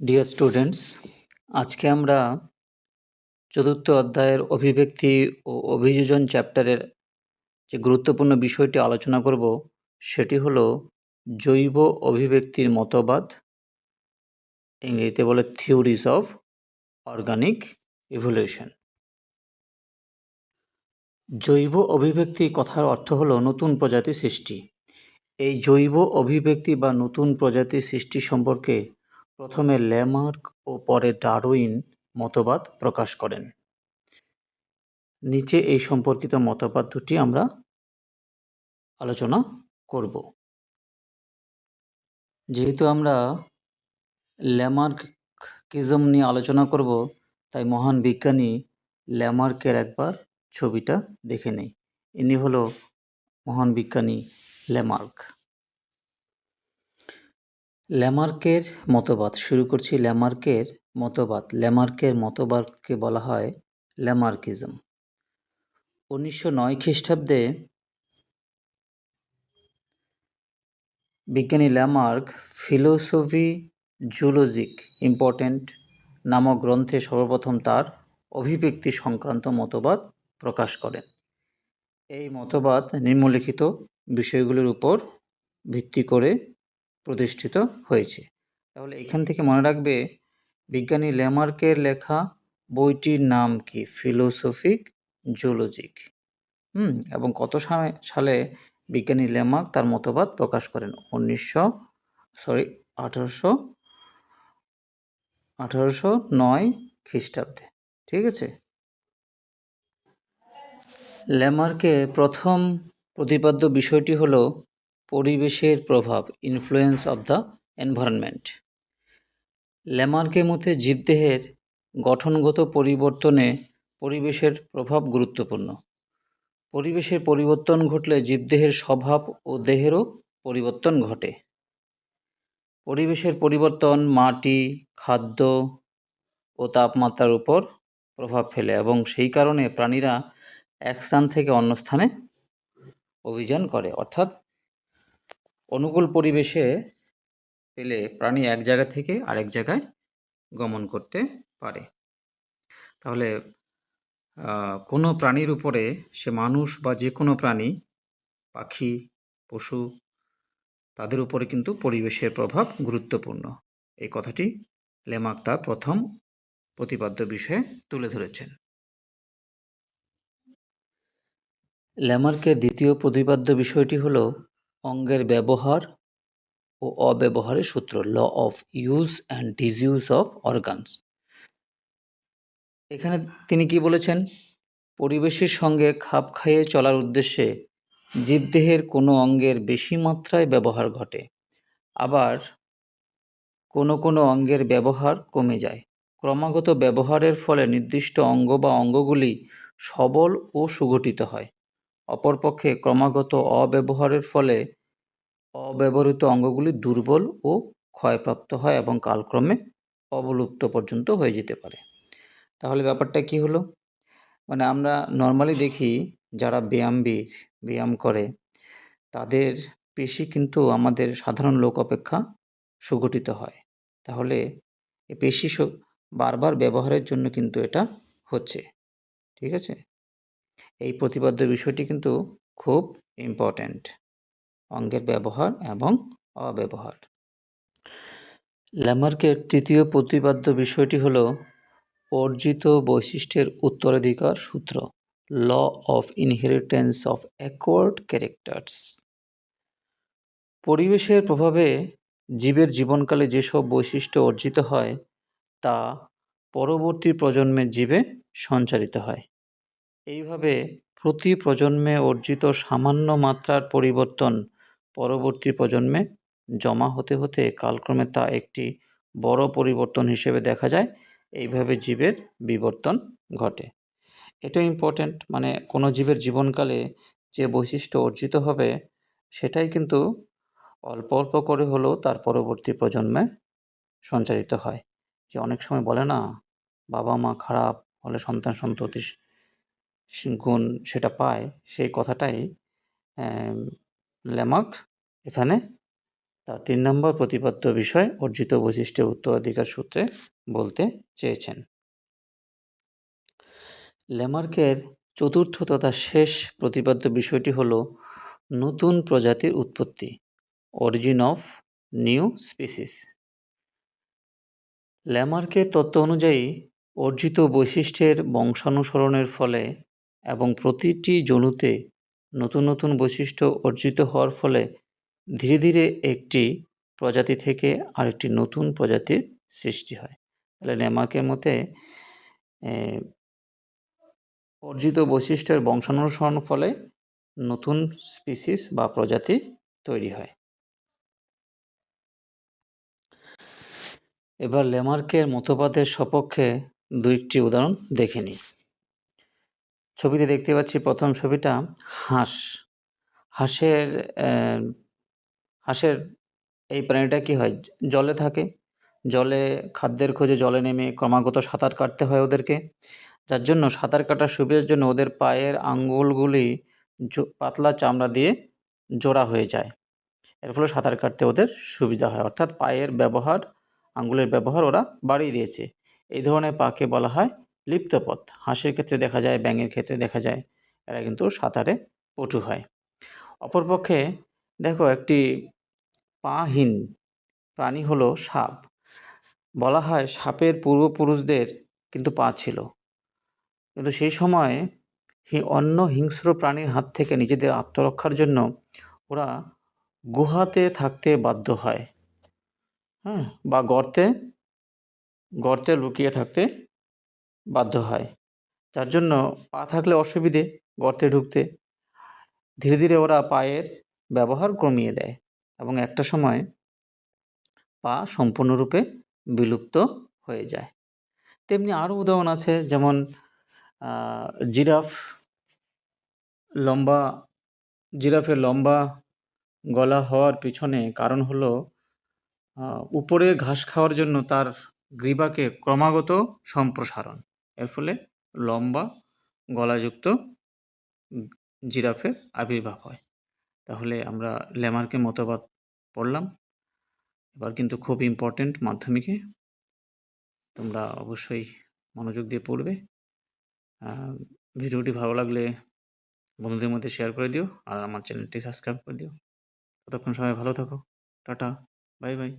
Dear students আজকে আমরা চতুর্থ অধ্যায়ের অভিব্যক্তি ও অভিযোজন চ্যাপ্টারের যে গুরুত্বপূর্ণ বিষয়টি আলোচনা করব, সেটি হলো জৈব অভিব্যক্তির মতবাদ, ইংরেজিতে বলে থিওরিজ অফ অর্গানিক ইভলিউশন জৈব অভিব্যক্তি কথার অর্থ হলো নতুন প্রজাতি সৃষ্টি। এই জৈব অভিব্যক্তি বা নতুন প্রজাতি সৃষ্টি সম্পর্কে প্রথমে ল্যামার্ক ও পরে ডারউইন মতবাদ প্রকাশ করেন। নিচে এই সম্পর্কিত মতবাদ দুটি আমরা আলোচনা করব। যেহেতু আমরা ল্যামার্কিজম নিয়ে আলোচনা করব, তাই মহান বিজ্ঞানী ল্যামার্কের একবার ছবিটা দেখে নেই। ইনি হলো মহান বিজ্ঞানী ল্যামার্ক। ল্যামার্কের মতবাদ, শুরু করছি ল্যামার্কের মতবাদ, ল্যামার্কের মতবাদকে বলা হয় ল্যামার্কিজম। উনিশশো নয় খ্রিস্টাব্দে বিজ্ঞানী ল্যামার্ক ফিলোসফি জুলজিক ইম্পর্টেন্ট নামক গ্রন্থে সর্বপ্রথম তার অভিব্যক্তি সংক্রান্ত মতবাদ প্রকাশ করেন। এই মতবাদ নিম্নলিখিত বিষয়গুলির উপর ভিত্তি করে প্রতিষ্ঠিত হয়েছে। তাহলে এখান থেকে মনে রাখবে বিজ্ঞানী ল্যামার্কের লেখা বইটির নাম কি? ফিলোসফিক জুলজিক হুম, এবং কত সালে বিজ্ঞানী ল্যামার্ক তার মতবাদ প্রকাশ করেন? উনিশশো সরি আঠারোশো আঠারোশো নয় খ্রিস্টাব্দে। ঠিক আছে? ল্যামার্কে প্রথম প্রতিপাদ্য বিষয়টি হলো পরিবেশের প্রভাব ইনফ্লুয়েন্স অব দ্য এনভায়রনমেন্ট ল্যামার্কের মতে জীবদেহের গঠনগত পরিবর্তনে পরিবেশের প্রভাব গুরুত্বপূর্ণ। পরিবেশের পরিবর্তন ঘটলে জীবদেহের স্বভাব ও দেহেরও পরিবর্তন ঘটে। পরিবেশের পরিবর্তন মাটি, খাদ্য ও তাপমাত্রার উপর প্রভাব ফেলে এবং সেই কারণে প্রাণীরা এক স্থান থেকে অন্য স্থানে অভিযান করে। অর্থাৎ অনুকূল পরিবেশে পেলে প্রাণী এক জায়গা থেকে আরেক জায়গায় গমন করতে পারে। তাহলে কোনো প্রাণীর উপরে সে মানুষ বা যে কোনো প্রাণী, পাখি, পশু, তাদের উপরে কিন্তু পরিবেশের প্রভাব গুরুত্বপূর্ণ। এই কথাটি লেমাক তার প্রথম প্রতিপাদ্য বিষয়ে তুলে ধরেছেন। ল্যামার্কের দ্বিতীয় প্রতিপাদ্য বিষয়টি হল অঙ্গের ব্যবহার ও অব্যবহারের সূত্র, law of use and disuse of organs. এখানে তিনি কি বলেছেন? পরিবেশের সঙ্গে খাপ খাইয়ে চলার উদ্দেশ্যে জীবদেহের কোনো অঙ্গের বেশি মাত্রায় ব্যবহার ঘটে। আবার কোনো কোনো অঙ্গের ব্যবহার কমে যায়। ক্রমাগত ব্যবহারের ফলে নির্দিষ্ট অঙ্গ বা অঙ্গগুলি সবল ও সুগঠিত হয়। অপরপক্ষে ক্রমাগত অব্যবহারের ফলে অব্যবহৃত অঙ্গগুলি দুর্বল ও ক্ষয়প্রাপ্ত হয় এবং কালক্রমে অবলুপ্ত পর্যন্ত হয়ে যেতে পারে। তাহলে ব্যাপারটা কি হলো? মানে আমরা নর্মালি দেখি যারা ব্যায়ামবিদ ব্যায়াম করে, তাদের পেশি কিন্তু আমাদের সাধারণ লোক অপেক্ষা সুগঠিত হয়। তাহলে পেশি বারবার ব্যবহারের জন্য কিন্তু এটা হচ্ছে। ঠিক আছে? এই প্রতিপাদ্য বিষয়টি কিন্তু খুব ইম্পর্ট্যান্ট অঙ্গের ব্যবহার এবং অব্যবহার। ল্যামার্কের তৃতীয় প্রতিপাদ্য বিষয়টি হল অর্জিত বৈশিষ্ট্যের উত্তরাধিকার সূত্র law of inheritance of acquired characters পরিবেশের প্রভাবে জীবের জীবনকালে যেসব বৈশিষ্ট্য অর্জিত হয়, তা পরবর্তী প্রজন্মের জীবে সঞ্চারিত হয়। এইভাবে প্রতি প্রজন্মে অর্জিত সামান্য মাত্রার পরিবর্তন পরবর্তী প্রজন্মে জমা হতে হতে কালক্রমে তা একটি বড় পরিবর্তন হিসেবে দেখা যায়। এইভাবে জীবের বিবর্তন ঘটে। এটা ইম্পর্ট্যান্ট মানে কোনো জীবের জীবনকালে যে বৈশিষ্ট্য অর্জিত হবে সেটাই কিন্তু অল্প অল্প করে হলেও তার পরবর্তী প্রজন্মে সঞ্চারিত হয়। যে অনেক সময় বলে না বাবা মা খারাপ হলে সন্তান সন্ততি গুণ সেটা পায়, সেই কথাটাই ল্যামার্ক এখানে তার তিন নম্বর প্রতিপাদ্য বিষয় অর্জিত বৈশিষ্ট্যের উত্তরাধিকার সূত্রে বলতে চেয়েছেন। ল্যামার্কের চতুর্থ তথা শেষ প্রতিপাদ্য বিষয়টি হল নতুন প্রজাতির উৎপত্তি অরিজিন অফ নিউ স্পিসিস ল্যামার্কের তত্ত্ব অনুযায়ী অর্জিত বৈশিষ্ট্যের বংশানুসরণের ফলে এবং প্রতিটি জনুতে নতুন নতুন বৈশিষ্ট্য অর্জিত হওয়ার ফলে ধীরে ধীরে একটি প্রজাতি থেকে আরেকটি নতুন প্রজাতির সৃষ্টি হয়। তাহলে ল্যামার্কের মতে অর্জিত বৈশিষ্ট্যের বংশানুসরণ ফলে নতুন স্পিসিস বা প্রজাতি তৈরি হয়। এবার লেমার্কের মতবাদের সপক্ষে দুইটি উদাহরণ দেখে নিই। ছবিতে দেখতে পাচ্ছি প্রথম ছবিটা হাঁস। হাঁসের হাঁসের এই প্রাণীটা কি হয়? জলে থাকে। জলে খাদ্যের খোঁজে জলে নেমে ক্রমাগত সাঁতার কাটতে হয় ওদেরকে। যার জন্য সাঁতার কাটার সুবিধার জন্য ওদের পায়ের আঙ্গুলগুলি পাতলা চামড়া দিয়ে জোড়া হয়ে যায়। এর ফলে সাঁতার কাটতে ওদের সুবিধা হয়। অর্থাৎ পায়ের ব্যবহার, আঙ্গুলের ব্যবহার ওরা বাড়িয়ে দিয়েছে। এই ধরনের পাকে বলা হয় লিপ্তপথ। হাঁসের ক্ষেত্রে দেখা যায়, ব্যাঙের ক্ষেত্রে দেখা যায়, এরা কিন্তু সাঁতারে পটু হয়। অপরপক্ষে দেখো, একটি পাহীন প্রাণী হলো সাপ। বলা হয় সাপের পূর্বপুরুষদের কিন্তু পা ছিল। কিন্তু সেই সময় হি- অন্য হিংস্র প্রাণীর হাত থেকে নিজেদের আত্মরক্ষার জন্য ওরা গুহাতে থাকতে বাধ্য হয়। হ্যাঁ বা গর্তে গর্তে লুকিয়ে থাকতে বাধ্য হয়। যার জন্য পা থাকলে অসুবিধে, গর্তে ঢুকতে। ধীরে ধীরে ওরা পায়ের ব্যবহার কমিয়ে দেয় এবং একটা সময় পা সম্পূর্ণরূপে বিলুপ্ত হয়ে যায়। তেমনি আরও উদাহরণ আছে যেমন জিরাফ, লম্বা, জিরাফের লম্বা গলা হওয়ার পিছনে কারণ হলো উপরে ঘাস খাওয়ার জন্য তার গ্রীবাকে ক্রমাগত সম্প্রসারণ। এর ফলে লম্বা গলাযুক্ত জিরাফের আবির্ভাব হয়। তাহলে আমরা ল্যামার্কের মতবাদ পড়লাম। এবার কিন্তু খুব ইম্পর্ট্যান্ট মাধ্যমিকে তোমরা অবশ্যই মনোযোগ দিয়ে পড়বে। ভিডিওটি ভালো লাগলে বন্ধুদের মধ্যে শেয়ার করে দিও আর আমার চ্যানেলটি সাবস্ক্রাইব করে দিও। ততক্ষণ সবাই ভালো থাকো। Tata bye bye